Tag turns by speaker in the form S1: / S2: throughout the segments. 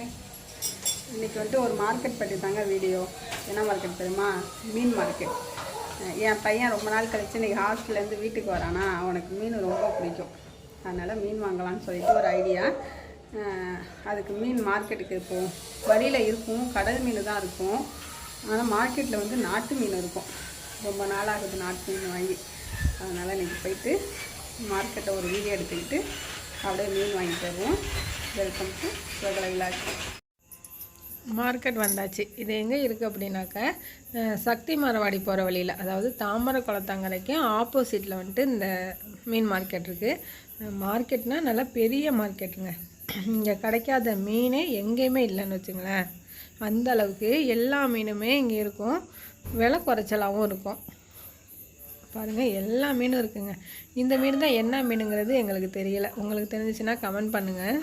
S1: Hi இன்னைக்கு வந்துட்டு ஒரு மார்க்கெட் பற்றி தாங்க வீடியோ என்ன மார்க்கெட் தெரியுமா? மீன் மார்க்கெட் என் பையன் ரொம்ப நாள் கழிச்சு இன்றைக்கி ஹாஸ்டல்லேருந்து வீட்டுக்கு வரானா அவனுக்கு மீன் ரொம்ப பிடிக்கும். அதனால் மீன் வாங்கலாம்னு சொல்லிட்டு ஒரு ஐடியா அதுக்கு மீன் மார்க்கெட்டுக்கு போவோம் வழியில் இருக்கும். கடல் மீன் தான் இருக்கும். ஆனால் மார்க்கெட்டில் வந்து நாட்டு மீன் இருக்கும். ரொம்ப நாள் ஆகுது நாட்டு மீன் வாங்கி. அதனால் இன்னைக்கு போயிட்டு மார்க்கெட்டை ஒரு வீடியோ எடுத்துக்கிட்டு அப்படியே மீன் வாங்கிட்டு வருவோம். வெல்கம் டு பிரபல விழாக்கு
S2: மார்க்கெட் வந்தாச்சு. இது எங்கே இருக்குது அப்படின்னாக்க சக்தி மரவாடி போகிற வழியில் அதாவது தாமரை குளத்தங்கரைக்கும் ஆப்போசிட்டில் வந்துட்டு இந்த மீன் மார்க்கெட் இருக்குது மார்க்கெட்னால் நல்லா பெரிய மார்க்கெட்டுங்க. இங்கே கிடைக்காத மீனே எங்கேயுமே இல்லைன்னு வச்சுங்களேன். அந்த அளவுக்கு எல்லா மீனுமே இங்கே இருக்கும். விலை குறைச்சலாகவும் இருக்கும். பாருங்கள் எல்லா மீனும் இருக்குங்க. இந்த மீன் தான் என்ன மீனுங்கிறது எங்களுக்கு தெரியல. உங்களுக்கு தெரிஞ்சிச்சுன்னா கமெண்ட் பண்ணுங்கள்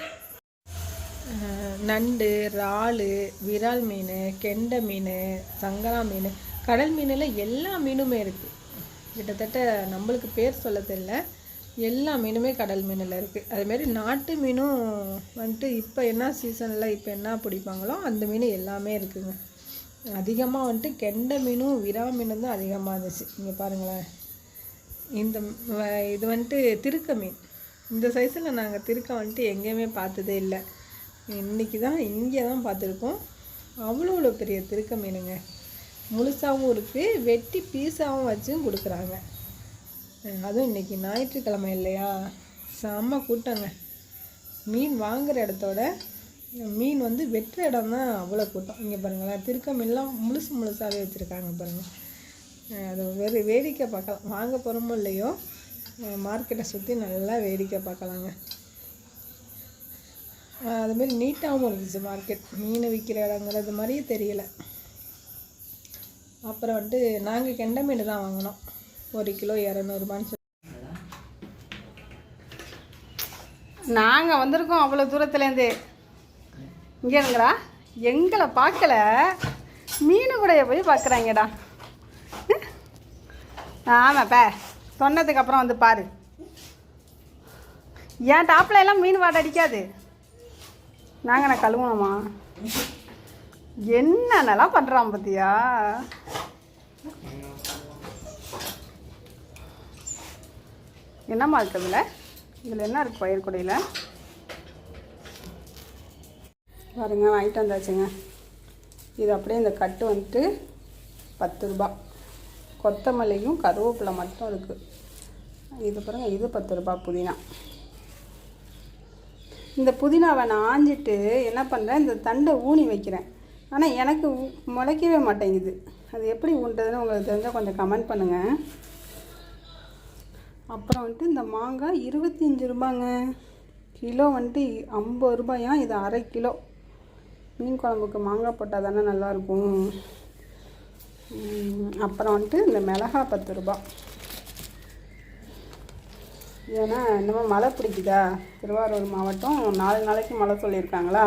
S2: நண்டு இறாலு விரால் மீன் கெண்டை மீன் சங்கரா மீன் கடல் மீனில் எல்லா மீனுமே இருக்குது கிட்டத்தட்ட நம்மளுக்கு பேர் சொல்ல தெரியல. எல்லா மீனுமே கடல் மீனில் இருக்குது அதுமாரி நாட்டு மீனும் வந்துட்டு இப்போ என்ன சீசனில் இப்போ என்ன பிடிப்பாங்களோ அந்த மீன் எல்லாமே இருக்குதுங்க அதிகமாக வந்துட்டு கெண்டை மீனும் விரா மீனும் தான் அதிகமாக இருந்துச்சு. இங்கே பாருங்களேன். இந்த வ- இது வந்துட்டு திருக்க மீன். இந்த சைஸில் நாங்கள் திருக்க வந்துட்டு எங்கேயுமே பார்த்ததே இல்லை. இன்றைக்கி தான் இங்கே தான் பார்த்துருக்கோம். அவ்வளோ பெரிய திருக்க மீனுங்க முழுசாகவும் இருக்குது வெட்டி பீஸாகவும் வச்சும் கொடுக்குறாங்க. அதுவும் இன்றைக்கி ஞாயிற்றுக்கிழமை இல்லையா? செம்ம கூட்டங்க. மீன் வாங்குகிற இடத்தோட மீன் வந்து வெட்டுற இடம் தான் அவ்வளோ கூட்டம். இங்கே பாருங்களேன் திருக்க மீன்லாம் முழுசு முழுசாகவே வச்சுருக்காங்க பாருங்கள் அது வெறும் வேடிக்கை பார்க்கலாம். வாங்க போகிறோமோ இல்லையோ மார்க்கெட்டை சுற்றி நல்லா வேடிக்கை பார்க்கலாங்க. அதுமாரி நீட்டாகவும் இருந்துச்சு மார்க்கெட் மீன் விற்கிற இடங்கிறது மாதிரியே தெரியல. அப்புறம் வந்துட்டு நாங்கள் கெண்டை மீன் தான் வாங்கினோம். ஒரு கிலோ இரநூறுபான்னு சொல்லி.
S1: நாங்கள் வந்திருக்கோம் அவ்வளோ தூரத்துலேருந்து. இங்கே இருங்கடா. எங்களை பார்க்கல. மீன் கூடைய போய் பார்க்குறாங்கடா. ஆமாப்பா. சொன்னதுக்கு அப்புறம் வந்து பாரு. ஏன் டாப்பில் எல்லாம் மீன் வாடை அடிக்காது. நாங்கள் நான் கழுவணுமா என்னென்னலாம் பண்ணுறான் பார்த்தியா என்னம்மா இருக்குது இதில்? இதில் என்ன இருக்குது பயிர் பாருங்க வாங்கிட்டு வந்தாச்சுங்க. இது அப்படியே இந்த கட்டு வந்துட்டு பத்து ரூபா. கொத்தமல்லியும் கருவேப்பிலை மட்டும் இருக்குது இது பாருங்கள் இது பத்து ரூபா புதினா. இந்த புதினாவை நான் ஆஞ்சிட்டு என்ன பண்ணுறேன் இந்த தண்டை ஊனி வைக்கிறேன். ஆனால் எனக்கு முளைக்கவே மாட்டேங்குது. அது எப்படி ஊன்றதுன்னு உங்களுக்கு தெரிஞ்சால் கொஞ்சம் கமெண்ட் பண்ணுங்கள் அப்புறம் வந்துட்டு இந்த மாங்காய் இருபத்தஞ்சி ரூபாங்க. கிலோ வந்துட்டு ஐம்பது ரூபாயா? இது அரை கிலோ. மீன் குழம்புக்கு மாங்காய் போட்டால் தானே நல்லாயிருக்கும் அப்புறம் வந்துட்டு இந்த மிளகா பத்து ரூபா. ஏன்னா என்னமோ மழை பிடிக்குதா? திருவாரூர் மாவட்டம் நாலு நாளைக்கு மழை சொல்லியிருக்காங்களா?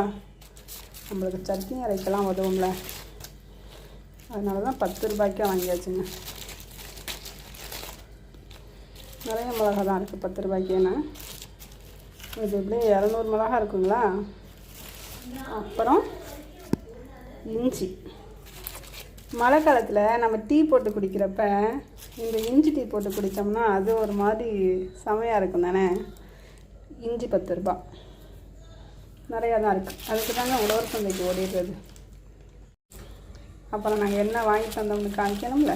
S1: நம்மளுக்கு சட்னி அரைக்கலாம் உதவும்ல. அதனால தான் பத்து ரூபாய்க்கே வாங்கியாச்சுங்க. நிறைய மிளகா தான் இருக்குது பத்து ரூபாய்க்குன்னு இது எப்படியும் இரநூறு மிளகா இருக்குங்களா? அப்புறம் இஞ்சி. மழை காலத்தில் நம்ம டீ போட்டு குடிக்கிறப்ப இந்த இஞ்சி டீ போட்டு குடித்தோம்னா அது ஒரு மாதிரி செமையாக இருக்கும் தானே? இஞ்சி பத்து ரூபா. நிறையா தான் இருக்குது அதுக்கு தாங்க உழவர் சந்தைக்கு ஓடிடுறது. அப்புறம் நாங்கள் என்ன வாங்கிட்டு தந்தோம்னு காமிக்கணும்ல?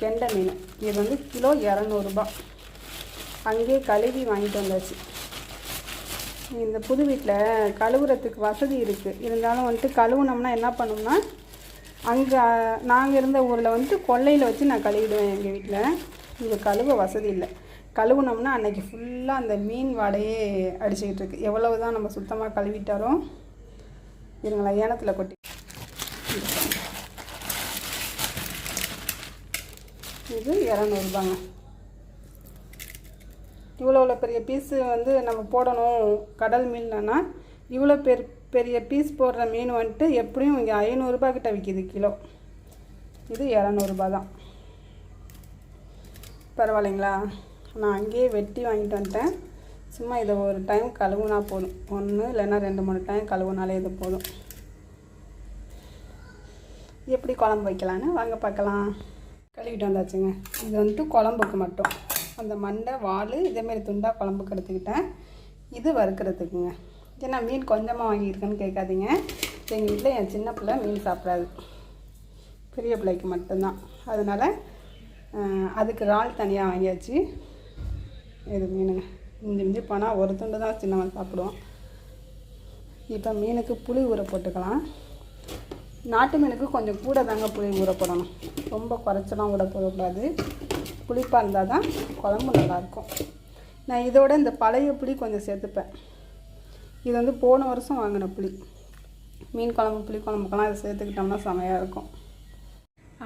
S1: கெண்டை மீன். இது வந்து கிலோ இரநூறுபா அங்கேயே கழுவி வாங்கிட்டு வந்தாச்சு. இந்த புது வீட்டில் கழுவுறதுக்கு வசதி இருக்குது இருந்தாலும் வந்துட்டு கழுவுனோம்னா என்ன பண்ணோம்னா அங்கே நாங்கள் இருந்த ஊரில் வந்து கொல்லையில் வச்சு நான் கழுவிடுவேன் எங்கள் வீட்டில் இங்கே கழுவ வசதி இல்லை. கழுவுனோம்னா அன்னைக்கு ஃபுல்லாக அந்த மீன் வாடையே அடிச்சுக்கிட்டு இருக்கு. எவ்வளவு தான் நம்ம சுத்தமாக கழுவிட்டாலும் இருங்களா ஏனத்தில் கொட்டி. இது இரநூறுபாங்க இவ்வளோ இவ்வளோ பெரிய பீஸு வந்து நம்ம போடணும். கடல் மீன்னா இவ்வளோ பேர் பெரிய பீஸ் போடுற மீன் வந்துட்டு எப்படியும் இங்கே ஐநூறுரூபா கிட்ட விற்கிது கிலோ. இது இரநூறுபா தான் பரவாயில்லைங்களா? நான் அங்கேயே வெட்டி வாங்கிட்டு வந்துட்டேன். சும்மா இதை ஒரு டைம் கழுவுனா போதும். ஒன்று இல்லைன்னா ரெண்டு மூணு டைம் கழுவுனாலே இது போதும். எப்படி குழம்பு வைக்கலான்னு? வாங்க பார்க்கலாம். கழுவிட்டு வந்தாச்சுங்க. இது வந்துட்டு குழம்புக்கு மட்டும். அந்த மண்டை வால் இதேமாரி துண்டாக குழம்புக்கு எடுத்துக்கிட்டேன். இது வறுக்கிறதுக்குங்க. ஏன்னா மீன் கொஞ்சமாக வாங்கியிருக்கேன்னு கேட்காதீங்க. எங்கள் வீட்டில் என் சின்ன பிள்ளை மீன் சாப்பிடாது. பெரிய பிள்ளைக்கு மட்டும்தான். அதனால் அதுக்கு இறால் தனியாக வாங்கியாச்சு. இது மீனுங்க. மிஞ்சி மிஞ்சி போனால் ஒரு துண்டு தான் சின்னவன் சாப்பிடுவான். இப்போ மீனுக்கு புளி ஊற போட்டுக்கலாம். நாட்டு மீனுக்கு கொஞ்சம் கூட தாங்க புளி ஊற போடணும். ரொம்ப குறைச்சலாம் ஊற போடக்கூடாது. புளிப்பாக இருந்தால் தான் குழம்பு நல்லாயிருக்கும். நான் இதோட இந்த பழைய புளி கொஞ்சம் சேர்த்துப்பேன். இது வந்து போன வருஷம் வாங்கின புளி. மீன் குழம்பு புளி குழம்புக்கெல்லாம் இதை சேர்த்துக்கிட்டோம்னா செமையாக இருக்கும்.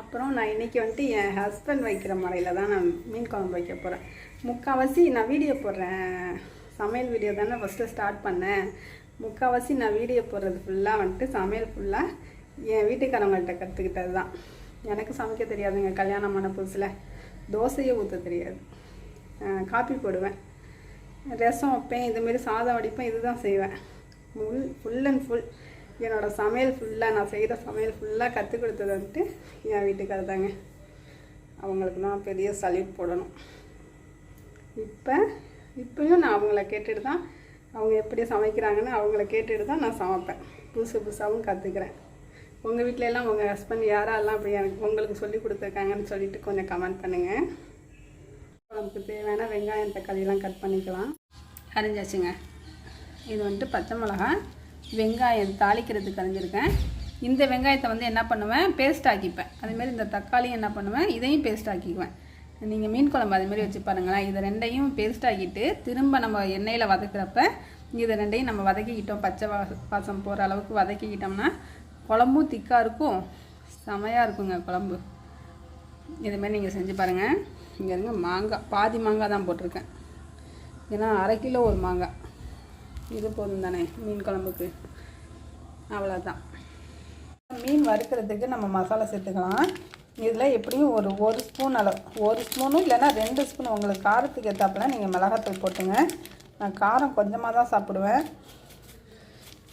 S1: அப்புறம் நான் இன்றைக்கி வந்துட்டு என் ஹஸ்பண்ட் வைக்கிற முறையில் தான் நான் மீன் குழம்பு வைக்க போகிறேன் முக்கால்வாசி நான் வீடியோ போடுறேன். சமையல் வீடியோ தானே ஃபஸ்ட்டு ஸ்டார்ட் பண்ணேன். முக்கால்வாசி நான் வீடியோ போடுறது ஃபுல்லாக வந்துட்டு சமையல் ஃபுல்லாக என் வீட்டுக்காரங்கள்ட்ட கற்றுக்கிட்டது தான். எனக்கு சமைக்க தெரியாதுங்க. கல்யாணம் பண்ண புதுசில் தோசையே ஊற்ற தெரியாது. காப்பி போடுவேன். ரசம் வைப்பேன் இதுமாரி சாதம் வடிப்பேன் இதுதான் செய்வேன். ஃபுல் ஃபுல் அண்ட் ஃபுல் என்னோடய சமையல் ஃபுல்லாக நான் செய்கிற சமையல் ஃபுல்லாக கற்றுக் கொடுத்தது வந்துட்டு என் வீட்டுக்காரர் தாங்க அவங்களுக்கு தான் பெரிய சல்யூட் போடணும். இப்போ இப்பயும் நான் அவங்கள கேட்டுட்டு தான் அவங்க எப்படி சமைக்கிறாங்கன்னு அவங்கள கேட்டுட்டு தான் நான் சமைப்பேன். புதுசு புதுசாகவும் கற்றுக்கிறேன் உங்கள் வீட்டில எல்லாம் உங்கள் ஹஸ்பண்ட் யாரெல்லாம் அப்படி எனக்கு உங்களுக்கு சொல்லி கொடுத்துருக்காங்கன்னு சொல்லிட்டு கொஞ்சம் கமெண்ட் பண்ணுங்கள் குழம்புக்கு தேவையான வெங்காயம் தக்காளியெலாம் கட் பண்ணிக்கலாம். அரிஞ்சாச்சுங்க. இது வந்துட்டு பச்சை மிளகாய் வெங்காயம் தாளிக்கிறதுக்கு அரிஞ்சிருக்கேன். இந்த வெங்காயத்தை வந்து என்ன பண்ணுவேன்? பேஸ்ட் ஆக்கிப்பேன். அதேமாரி இந்த தக்காளியும் என்ன பண்ணுவேன்? இதையும் பேஸ்ட் ஆக்கிக்குவேன். நீங்கள் மீன் குழம்பு அதுமாரி வச்சு பாருங்களேன். இதை ரெண்டையும் பேஸ்ட் ஆக்கிட்டு திரும்ப நம்ம எண்ணெயில் வதக்குறப்ப இதை ரெண்டையும் நம்ம வதக்கிக்கிட்டோம். பச்சை வா வாசம் போகிற அளவுக்கு வதக்கிக்கிட்டோம்னா குழம்பும் திக்காக இருக்கும். செமையாக இருக்குங்க குழம்பு. இதுமாரி நீங்கள் செஞ்சு பாருங்கள் இங்கே இருங்க மாங்காய் பாதி மாங்காய் தான் போட்டிருக்கேன். ஏன்னா அரை கிலோ ஒரு மாங்காய். இது போதும் தானே மீன் குழம்புக்கு. அவ்வளோதான் மீன் வறுக்கிறதுக்கு நம்ம மசாலா சேர்த்துக்கலாம். இதில் எப்படியும் ஒரு ஒரு ஸ்பூன் அளவு. ஒரு ஸ்பூனும் இல்லைன்னா ரெண்டு ஸ்பூன் உங்களுக்கு காரத்துக்கு ஏற்றாப்புல நீங்கள் மிளகாத்தூள் போட்டுங்க. நான் காரம் கொஞ்சமாக தான் சாப்பிடுவேன்.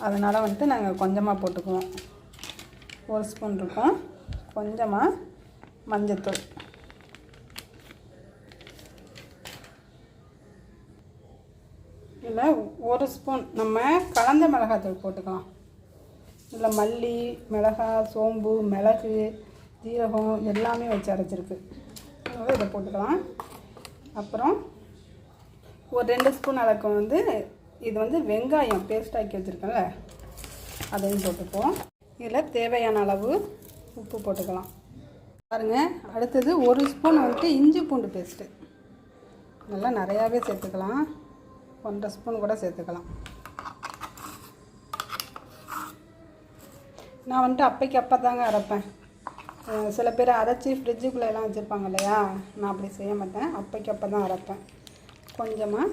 S1: அதனால் வந்துட்டு நாங்கள் கொஞ்சமாக போட்டுக்குவோம். ஒரு ஸ்பூன் இருக்கும். கொஞ்சமாக மஞ்சத்தூள். இதில் ஒரு ஸ்பூன் நம்ம கலந்த மிளகாத்தூள் போட்டுக்கலாம். இதில் மல்லி மிளகாய் சோம்பு மிளகு ஜீரகம் எல்லாமே வச்சு அரைச்சிருக்கு. அதனால் இதை போட்டுக்கலாம். அப்புறம் ஒரு ரெண்டு ஸ்பூன் அளவுக்கு வந்து இது வந்து வெங்காயம் பேஸ்ட் ஆக்கி வச்சுருக்கேன்ல அதையும் போட்டுப்போம். இதில் தேவையான அளவு உப்பு போட்டுக்கலாம். பாருங்கள் அடுத்தது ஒரு ஸ்பூன் வந்துட்டு இஞ்சி பூண்டு பேஸ்ட்டு நல்லா நிறையாவே சேர்த்துக்கலாம். ஒன்றரை ஸ்பூன் கூட சேர்த்துக்கலாம். நான் வந்துட்டு அப்பைக்கு அப்போ தாங்க அரைப்பேன் சில பேர் அரைச்சி ஃப்ரிட்ஜுக்குள்ளே எல்லாம் வச்சுருப்பாங்க இல்லையா? நான் அப்படி செய்ய மாட்டேன். அப்பைக்கு அப்போ தான் அரைப்பேன். கொஞ்சமாக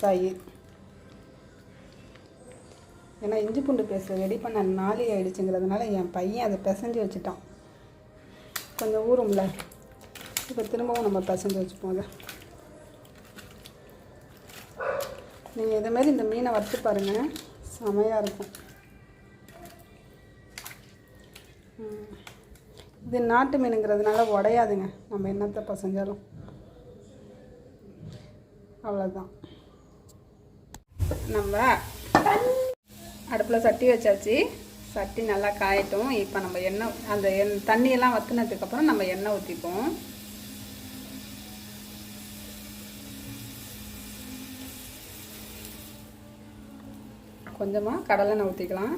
S1: தயிர். ஏன்னா இஞ்சி பூண்டு பேஸ்ட் ரெடி பண்ண நாளி ஆகிடுச்சுங்கிறதுனால என் பையன் அதை பிசைஞ்சு வச்சுட்டான். கொஞ்சம் ஊறும்ல. இப்போ திரும்பவும் நம்ம பிசைஞ்சு வச்சுப்போம் அதை. நீங்கள் இதுமாரி இந்த மீனை வறுத்து பாருங்கள் செமையாக இருக்கும். இது நாட்டு மீனுங்கிறதுனால உடையாதுங்க. நம்ம என்னத்தை பசஞ்சாலும். அவ்வளோதான் நம்ம அடுப்பில் சட்டி வச்சாச்சு. சட்டி நல்லா காயட்டும். இப்போ நம்ம எண்ணெய் அந்த எண் தண்ணியெல்லாம் வத்துனதுக்கப்புறம் நம்ம எண்ணெய் ஊற்றிப்போம் கொஞ்சமாக கடலெண்ணெய் ஊற்றிக்கலாம்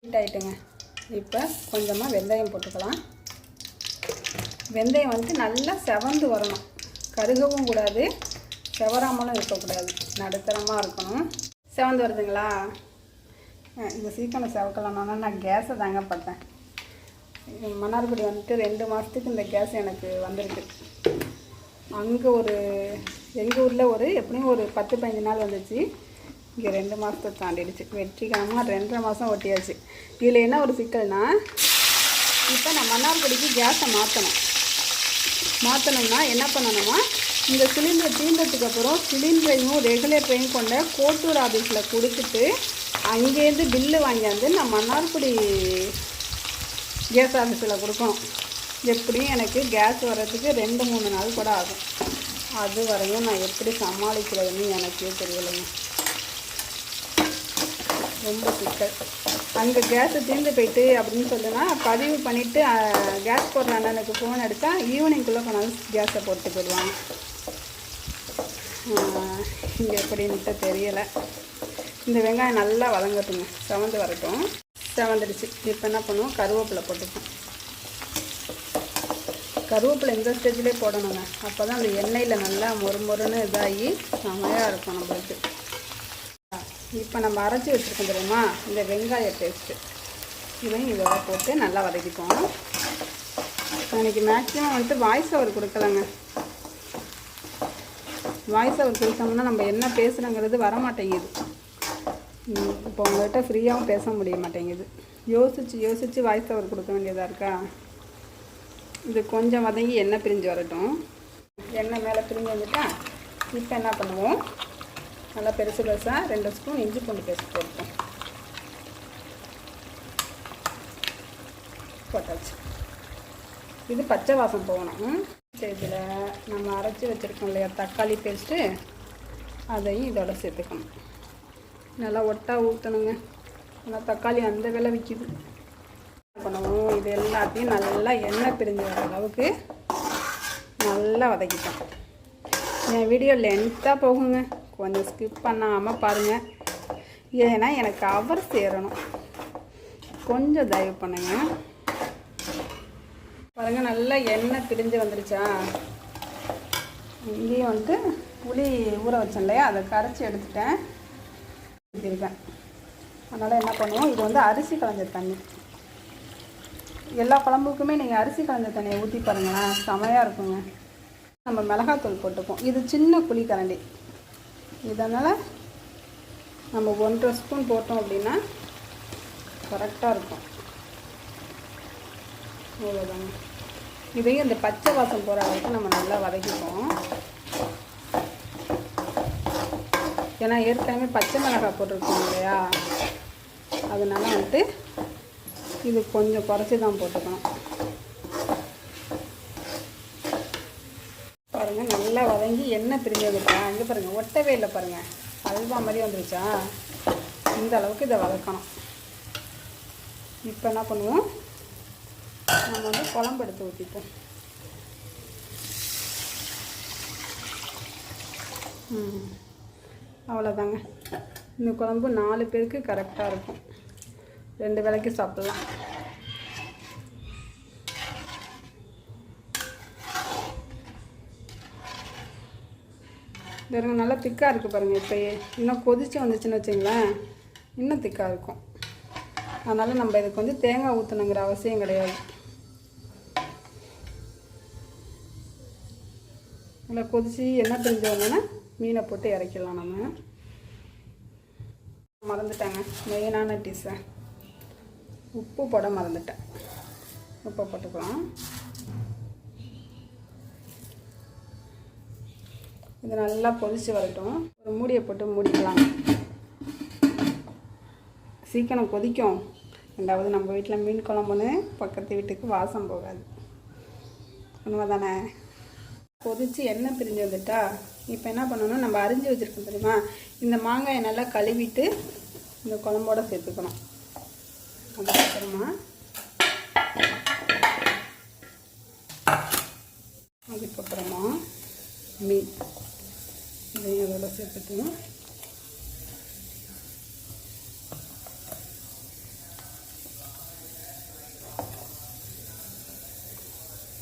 S1: ஹீட் ஆகிட்டுங்க இப்போ கொஞ்சமாக வெந்தயம் போட்டுக்கலாம். வெந்தயம் வந்து நல்லா செவந்து வரணும். கருகவும் கூடாது செவராமலும் இருக்கக்கூடாது. நடுத்தரமாக இருக்கணும். செவந்து வருதுங்களா? அஹ் இந்த சீக்கிரம் செவக்கலாம்னா நான் கேஸை தாங்க பார்த்தேன். மன்னார்குடி வந்துட்டு ரெண்டு மாதத்துக்கு இந்த கேஸ் எனக்கு வந்திருக்கு. அங்கே ஒரு எங்கள் ஊரில் ஒரு எப்படியும் ஒரு பத்து பதினஞ்சு நாள் வந்துச்சு. இங்கே ரெண்டு மாதத்தை தாண்டிடுச்சு. வெற்றிகரமாக ரெண்டரை மாதம் ஒட்டியாச்சு. இதில் என்ன ஒரு சிக்கல்னால் இப்போ நான் மன்னார்குடிக்கு கேஸை மாற்றணும் மாற்றணும்னா என்ன பண்ணணுமா இந்த சிலிண்டர் தீண்டத்துக்கு அப்புறம் சிலிண்டரையும் ரெகுலேட்டரையும் கொண்ட கோட்டூர் ஆஃபீஸில் கொடுத்துட்டு அங்கேருந்து பில்லு வாங்கியாந்து நான் மன்னார்குடி கேஸ் ஆஃபீஸில் கொடுக்கணும். எப்படியும் எனக்கு கேஸ் வர்றதுக்கு ரெண்டு மூணு நாள் கூட ஆகும். அது வரையும் நான் எப்படி சமாளிக்கிறதுன்னு எனக்கே தெரியலைங்க. ரொம்ப சிக்கல். அங்கே கேஸு தீர்ந்து போயிட்டு அப்படின்னு சொல்லுனா பதிவு பண்ணிவிட்டு கேஸ் போடுற அண்ணனுக்கு ஃபோன் அடித்தா ஈவினிங்குள்ளே கொண்டாந்து கேஸை போட்டு போயிடுவாங்க. இங்கே எப்படின்ட்டு தெரியலை. இந்த வெங்காயம் நல்லா வதங்கட்டுங்க. செவந்து வரட்டும். செவந்துடுச்சு. இப்போ என்ன பண்ணுவோம்? கருவேப்பிலை போட்டுப்போம். கருவேப்பிலை இந்த ஸ்டேஜ்லேயே போடணுங்க. அப்போ தான் அந்த எண்ணெயில் நல்லா மொறு மொறுன்னு இதாகி செமையாக இருக்கும் நம்மளுக்கு. இப்போ நம்ம அரைச்சி வச்சுருக்கோம் தெரியுமா? இந்த வெங்காய பேஸ்ட்டு இதையும் இதோட போட்டு நல்லா வதக்கிப்போம் இன்னைக்கு மேக்ஸிமம் வந்துட்டு வாய்ஸ் ஓவர் கொடுக்கலங்க. வாய்ஸ் ஓவர் கொடுத்தோம்னா நம்ம என்ன பேசுகிறோங்கிறது வர மாட்டேங்குது இப்போ உங்கள்கிட்ட ஃப்ரீயாகவும் பேச முடிய மாட்டேங்குது. யோசித்து யோசித்து வாய்ஸ் ஓவர் கொடுக்க வேண்டியதாக இருக்கா? இது கொஞ்சம் வதங்கி எண்ணெய் பிரிஞ்சு வரட்டும். எண்ணெய் மேலே பிரிஞ்சு வந்துட்டா இப்போ என்ன பண்ணுவோம்? நல்லா பெருசு பெருசாக ரெண்டு ஸ்பூன் இஞ்சி பூண்டு பேஸ்ட் போட்டோம் போட்டாச்சு. இது பச்சை வாசம் போகணும். இதில் நம்ம அரைச்சி வச்சுருக்கோம் இல்லையா தக்காளி பேஸ்ட்டு? அதையும் இதோட சேர்த்துக்கணும். நல்லா ஒட்டா ஊற்றணுங்க நல்லா தக்காளி அந்த விலை விற்கிது பண்ணுவோம் இது எல்லாத்தையும் நல்லா எண்ணெய் பிரிஞ்சு வர அளவுக்கு நல்லா வதக்கிட்டோம் என் வீடியோ லென்த்தாக போகுங்க. கொஞ்சம் ஸ்கிப் பண்ணாமல் பாருங்கள் ஏன்னா எனக்கு அவர் சேரணும். கொஞ்சம் தயவு பண்ணுங்க. பாருங்கள் நல்லா எண்ணெய் பிரிஞ்சு வந்துருச்சா. இங்கேயும் வந்துட்டு புளி ஊற வச்சேன் இல்லையா? அதை கரைச்சி எடுத்துட்டேன். ஊற்றிருக்கேன் அதனால் என்ன பண்ணுவோம்? இது வந்து அரிசி கலைஞ்ச தண்ணி. எல்லா குழம்புக்குமே நீங்கள் அரிசி கலந்த தண்ணியை ஊற்றி பாருங்களேன். செமையாக இருக்குங்க. நம்ம மிளகாத்தூள் போட்டுப்போம். இது சின்ன புளி கரண்டி. இதனால் நம்ம ஒன்றரை ஸ்பூன் போட்டோம் அப்படின்னா கரெக்டாக இருக்கும். அவ்வளோதாங்க இதையும் இந்த பச்சை வாசம் போகிற அளவுக்கு நம்ம நல்லா வதக்கிப்போம். ஏன்னா ஏற்கனவே பச்சை மிளகாய் போட்டிருக்கோம் இல்லையா? அதனால வந்துட்டு இது கொஞ்சம் குறைச்சி தான் போட்டுக்கணும். பாருங்கள் நல்லா வதங்கி எண்ணெய் பிரிஞ்சு வந்துட்டா. இங்கே பாருங்கள் ஒட்டவே இல்லை பாருங்கள் அல்வா மாதிரி வந்துருச்சா? இந்த அளவுக்கு இதை வதக்கணும். இப்போ என்ன பண்ணுவோம்? நம்ம வந்து குழம்பு எடுத்து ஊற்றிப்போம் அவ்வளோதாங்க இந்த குழம்பு நாலு பேருக்கு கரெக்டாக இருக்கும். ரெண்டு வேலைக்கு சாப்பிடலாம். பாருங்கள் நல்லா திக்காக இருக்குது பாருங்கள் இப்போயே. இன்னும் கொதிச்சு வந்துச்சுன்னு வச்சுங்களேன் இன்னும் திக்காக இருக்கும். அதனால் நம்ம இதுக்கு வந்து தேங்காய் ஊற்றணுங்கிற அவசியம் கிடையாது. நல்லா கொதிச்சு எண்ணெய் பிரிஞ்சு வந்தோன்னா மீனை போட்டு இறக்கிடலாம் நம்ம. மறந்துட்டாங்க மெயினான டிஷ்ஷை உப்பு போட மறந்துட்டேன். உப்பை போட்டுக்கலாம். இது நல்லா கொதித்து வரட்டும். ஒரு மூடியை போட்டு மூடிக்கலாம். சீக்கிரம் கொதிக்கும். ரெண்டாவது நம்ம வீட்டில் மீன் குழம்புன்னு பக்கத்து வீட்டுக்கு வாசம் போகாது. உண்மை தானே கொதித்து எண்ணெய் பிரிஞ்சு வந்துட்டா இப்போ என்ன பண்ணணும்? நம்ம அரிஞ்சு வச்சுருக்கோம் தெரியுமா? இந்த மாங்காயை நல்லா கழுவிட்டு இந்த குழம்போட சேர்த்துக்கணும். அதுக்கப்புறமா அதுக்கப்புறமா மீன். இதையும் அதோட சேர்த்துக்கணும்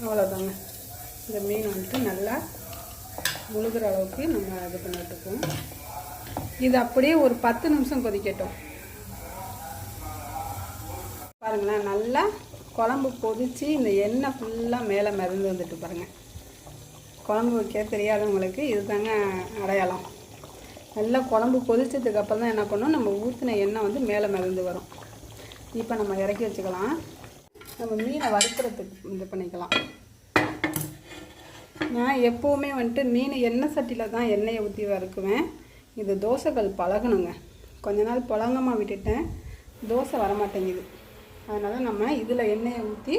S1: அவ்வளோதாங்க இந்த மீன் வந்துட்டு நல்லா முழுகிற அளவுக்கு நம்ம இது பண்ணிட்டுருக்கோம். இது அப்படியே ஒரு பத்து நிமிஷம் கொதிக்கட்டும். பாருங்களேன் நல்லா குழம்பு கொதித்து இந்த எண்ணெய் ஃபுல்லாக மேலே மிதந்து வந்துட்டு பாருங்கள் குழம்பு வைக்க தெரியாதவங்களுக்கு இதுதாங்க அடையாளம். நல்லா குழம்பு கொதிச்சதுக்கப்புறம் தான் என்ன பண்ணோம் நம்ம ஊற்றின எண்ணெய் வந்து மேலே மிதந்து வரும். இப்போ நம்ம இறக்கி வச்சுக்கலாம். நம்ம மீனை வறுக்கிறதுக்கு இது பண்ணிக்கலாம். நான் எப்போவுமே வந்துட்டு மீன் எண்ணெய் சட்டியில் தான் எண்ணெயை ஊற்றி வறுக்குவேன். இது தோசைகள் பழகணுங்க. கொஞ்ச நாள் புழங்கமாக விட்டுட்டேன். தோசை வரமாட்டேங்குது. அதனால் நம்ம இதில் எண்ணெயை ஊற்றி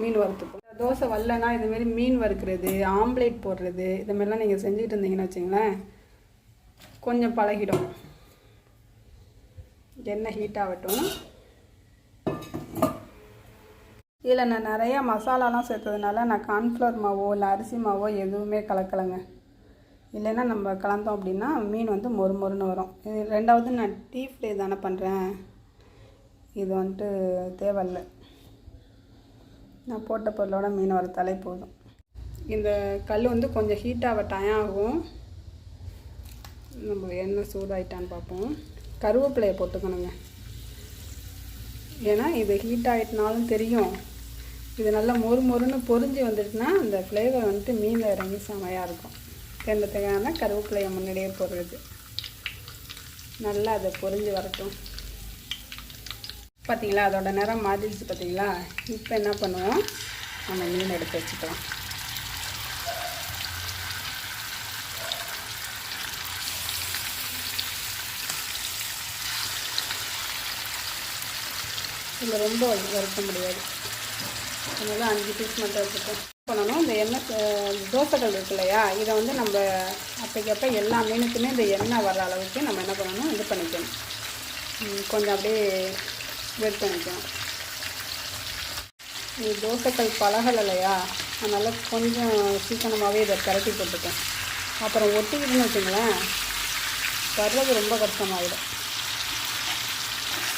S1: மீன் வறுத்துப்போம். தோசை வரலனா இதுமாரி மீன் வறுக்கிறது ஆம்லேட் போடுறது இது மாதிரிலாம் நீங்கள் செஞ்சுக்கிட்டு இருந்தீங்கன்னு வச்சுங்களேன் கொஞ்சம் பழகிடும். எண்ணெய் ஹீட் ஆகட்டும். இதில் நான் நிறையா மசாலாலாம் சேர்த்ததுனால நான் கார்ன்ஃப்ளவர் மாவோ இல்லை அரிசி மாவோ எதுவுமே கலக்கலைங்க. இல்லைன்னா நம்ம கலந்தோம் அப்படின்னா மீன் வந்து மொறு மொறுன்னு வரும். இது ரெண்டாவது நான் டீ ஃப்ரை தானே பண்ணுறேன் இது வந்துட்டு தேவையில்லை. நான் போட்ட பொருளோட மீன் வறுத்தாலே போதும். இந்த கல் வந்து கொஞ்சம் ஹீட் ஆக டைம் ஆகும். நம்ம எண்ணெய் சூடாயிட்டான்னு பார்ப்போம். கருவேப்பிலையை போட்டுக்கணுங்க. ஏன்னா இது ஹீட் ஆகிட்டனாலும் தெரியும். இது நல்லா மொறு மொறுன்னு பொரிஞ்சு வந்துட்டுனா அந்த ஃப்ளேவர் வந்துட்டு மீனில் இறங்கி செமையாக இருக்கும். தேர்ந்ததுக்கான கருவேப்பிலையை முன்னாடியே போடுறது நல்லா அதை பொரிஞ்சு வரட்டும். பார்த்தீங்களா? அதோட நிறம் மாறிடுச்சு பார்த்தீங்களா? இப்போ என்ன பண்ணுவோம்? நம்ம மீன் எடுத்து வச்சுக்கலாம். இதில் ரொம்ப வறுக்க முடியாது. அதனால் அஞ்சு பீஸ் மட்டும் வச்சுட்டோம் பண்ணணும்? இந்த எண்ணெய் தோசைகள் இருக்கு இல்லையா? இதை வந்து நம்ம அப்பைக்கப்போ எல்லா மீனுக்குமே இந்த எண்ணெய் வர அளவுக்கு நம்ம என்ன பண்ணணும்? இது பண்ணிக்கணும். கொஞ்சம் அப்படியே வெட் பண்ணிக்கணும் இது தோசைக்கல் பழகலை இல்லையா? அதனால் கொஞ்சம் சீக்கிரமாகவே இதை கரட்டி போட்டுட்டேன் அப்புறம் ஒட்டிக்கிட்டுன்னு வச்சுங்களேன் வர்றது ரொம்ப கஷ்டமாகிடும்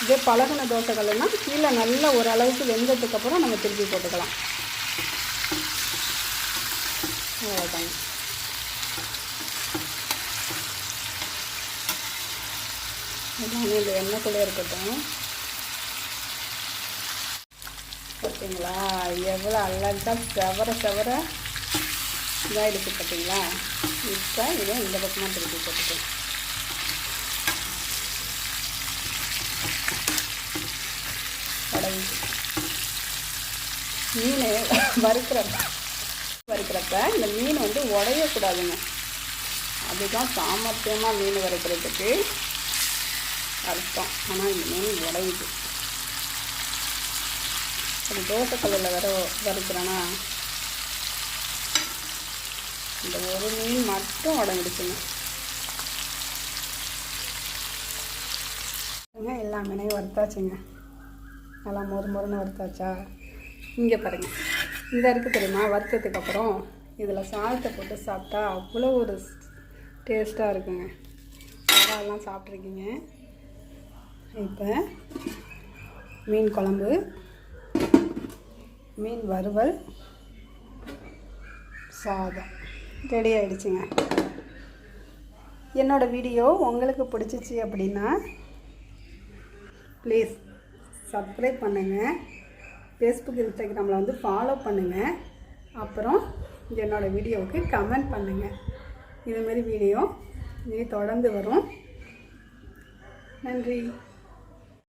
S1: இதே பழகின தோசைகள்னா கீழே நல்லா ஓரளவுக்கு வெந்ததுக்கப்புறம் நம்ம திருப்பி போட்டுக்கலாம். அவ்வளோதாங்க எல்லாமே இந்த எண்ணெய்க்குள்ளே இருக்கட்டும். பார்த்தீங்களா? எவ்வளோ அழகாக செவர செவர இதாகிடுச்சு பார்த்தீங்களா? இப்போ இதை இந்த பக்கமாக திருப்பி போட்டு கடவுள். மீன் வறுக்கிறப்ப வறுக்கிறப்ப இந்த மீன் வந்து உடையக்கூடாதுங்க. அதுதான் சாமர்த்தியமாக மீன் வறுக்கிறதுக்கு அர்த்தம். ஆனால் இந்த மீன் உடையுது. அது கலரில் வர வறுக்கிறேன்னா இந்த ஒரு மீன் மட்டும் உடஞ்சிடுச்சுங்க எல்லா மீனையும் வறுத்தாச்சுங்க. நல்லா மொறு மொறுன்னு வறுத்தாச்சா? இங்கே பாருங்கள் இந்த இருக்குது தெரியுமா? வறுத்ததுக்கு அப்புறம் இதில் சாதத்தை போட்டு சாப்பிட்டா அவ்வளோ ஒரு டேஸ்ட்டாக இருக்குங்க. யாரெல்லாம் சாப்பிட்ருக்கீங்க இப்போ மீன் குழம்பு. மீன் வறுவல் சாதம். ரெடி ஆகிடுச்சிங்க என்னோடய வீடியோ உங்களுக்கு பிடிச்சிச்சு அப்படின்னா ப்ளீஸ் சப்ஸ்கிரைப் பண்ணுங்கள் ஃபேஸ்புக் இன்ஸ்டாகிராமில் வந்து ஃபாலோ பண்ணுங்கள் அப்புறம் என்னோடய வீடியோவுக்கு கமெண்ட் பண்ணுங்கள் இதுமாரி வீடியோ இனி தொடர்ந்து வரும். நன்றி.